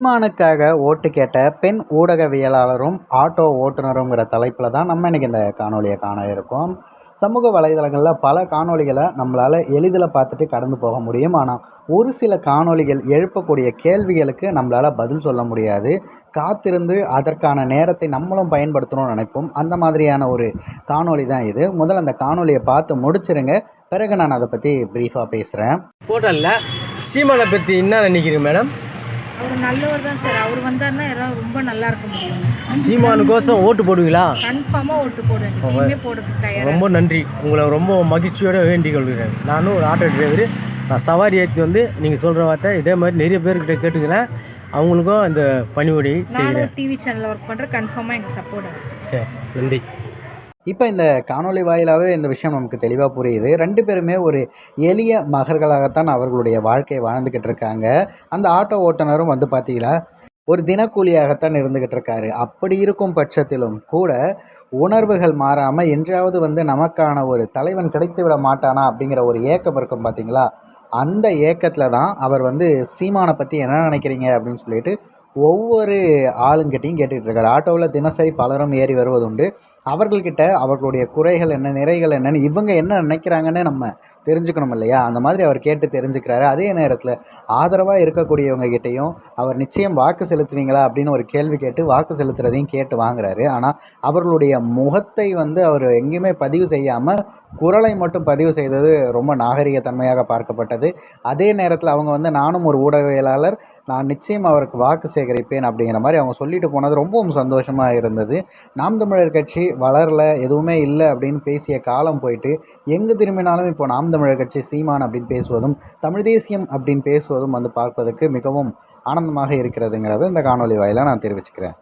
சீமானுக்காக ஓட்டு கேட்ட பெண் ஊடகவியலாளரும் ஆட்டோ ஓட்டுநருங்கிற தலைப்பில் தான் நம்ம இன்றைக்கி இந்த காணொலியை காண இருக்கோம். சமூக வலைதளங்களில் பல காணொளிகளை நம்மளால் எளிதில் பார்த்துட்டு கடந்து போக முடியும். ஆனால் ஒரு சில காணொளிகள் எழுப்பக்கூடிய கேள்விகளுக்கு நம்மளால் பதில் சொல்ல முடியாது. காத்திருந்து அதற்கான நேரத்தை நம்மளும் பயன்படுத்தணும்னு நினைப்போம். அந்த மாதிரியான ஒரு காணொளி தான் இது. முதல்ல அந்த காணொலியை பார்த்து முடிச்சிருங்க. பிறகு நான் அதை பற்றி ப்ரீஃபாக பேசுகிறேன் போட்டலில் சீமானை பற்றி என்ன நினைக்கிறீங்க மேடம் அவர் நல்லவர் தான் சார் அவர் வந்தாருன்னா எல்லாம் ரொம்ப நல்லா இருக்க முடியும். சீமானுக்கோசம் ஓட்டு போடுவீங்களா? கன்ஃபார்மாக ஓட்டு போடுவேன் இனிமே போடுறதுக்கு தயார் ரொம்ப நன்றி. உங்களை ரொம்ப மகிழ்ச்சியோட வேண்டிக் கொள்கிறேன். நானும் ஒரு ஆட்டோ டிரைவர். நான் சவாரி ஏற்றி வந்து நீங்கள் சொல்கிற வார்த்தை இதே மாதிரி நிறைய பேர்கிட்ட கேட்டுக்கிறேன். அவங்களுக்கும் இந்த பணிவுடையை செய்கிறேன். டிவி சேனலில் ஒர்க் பண்ணுறேன் கன்ஃபார்மாக எங்கள் சப்போர்ட் சரி நன்றி. இப்போ இந்த காணொளி வாயிலாகவே இந்த விஷயம் நமக்கு தெளிவாக புரியுது. ரெண்டு பேருமே ஒரு எளிய மகர்களாகத்தான் அவர்களுடைய வாழ்க்கையை வாழ்ந்துக்கிட்டு இருக்காங்க. அந்த ஆட்டோ ஓட்டுநரும் வந்து பார்த்தீங்களா ஒரு தினக்கூலியாகத்தான் இருந்துக்கிட்டு இருக்காரு. அப்படி இருக்கும் பட்சத்திலும் கூட உணர்வுகள் மாறாமல் என்றாவது வந்து நமக்கான ஒரு தலைவன் கிடைத்து விட மாட்டானா அப்படிங்கிற ஒரு ஏக்கம் இருக்கும் பார்த்தீங்களா அந்த ஏக்கத்தில் தான் அவர் வந்து சீமானை பற்றி என்ன நினைக்கிறீங்க அப்படின்னு சொல்லிட்டு ஒவ்வொரு ஆளுங்கிட்டையும் கேட்டுக்கிட்டு இருக்காரு. ஆட்டோவில் தினசரி பலரும் ஏறி வருவதுண்டு. அவர்கள்கிட்ட அவர்களுடைய குறைகள் என்ன நிறைகள் என்னன்னு இவங்க என்ன நினைக்கிறாங்கன்னு நம்ம தெரிஞ்சுக்கணும் இல்லையா? அந்த மாதிரி அவர் கேட்டு தெரிஞ்சுக்கிறாரு. அதே நேரத்தில் ஆதரவாக இருக்கக்கூடியவங்க கிட்டேயும் அவர் நிச்சயம் வாக்கு செலுத்துவீங்களா? அப்படின்னு ஒரு கேள்வி கேட்டு வாக்கு செலுத்துறதையும் கேட்டு வாங்குறாரு. ஆனால் அவர்களுடைய முகத்தை வந்து அவர் எங்கேயுமே பதிவு செய்யாமல் குரலை மட்டும் பதிவு செய்தது ரொம்ப நாகரிகத்தன்மையாக பார்க்கப்பட்டது. அதே நேரத்தில் அவங்க வந்து நானும் ஒரு ஊடகவியலாளர் நான் நிச்சயம் அவருக்கு வாக்கு சேகரிப்பேன் அப்படிங்கிற மாதிரி அவங்க சொல்லிட்டு போனது ரொம்பவும் சந்தோஷமாக இருந்தது. நாம் தமிழர் கட்சி வளரல எதுவுமே இல்லை அப்படின்னு பேசிய காலம் போயிட்டு எங்கே திரும்பினாலும் இப்போ நாம் தமிழர் கட்சி சீமான் அப்படின்னு பேசுவதும் தமிழ் தேசியம் அப்படின்னு பேசுவதும் வந்து பார்ப்பதற்கு மிகவும் ஆனந்தமாக இருக்கிறதுங்கிறத இந்த காணொலி வாயிலாக நான் தெரிவிச்சுக்கிறேன்.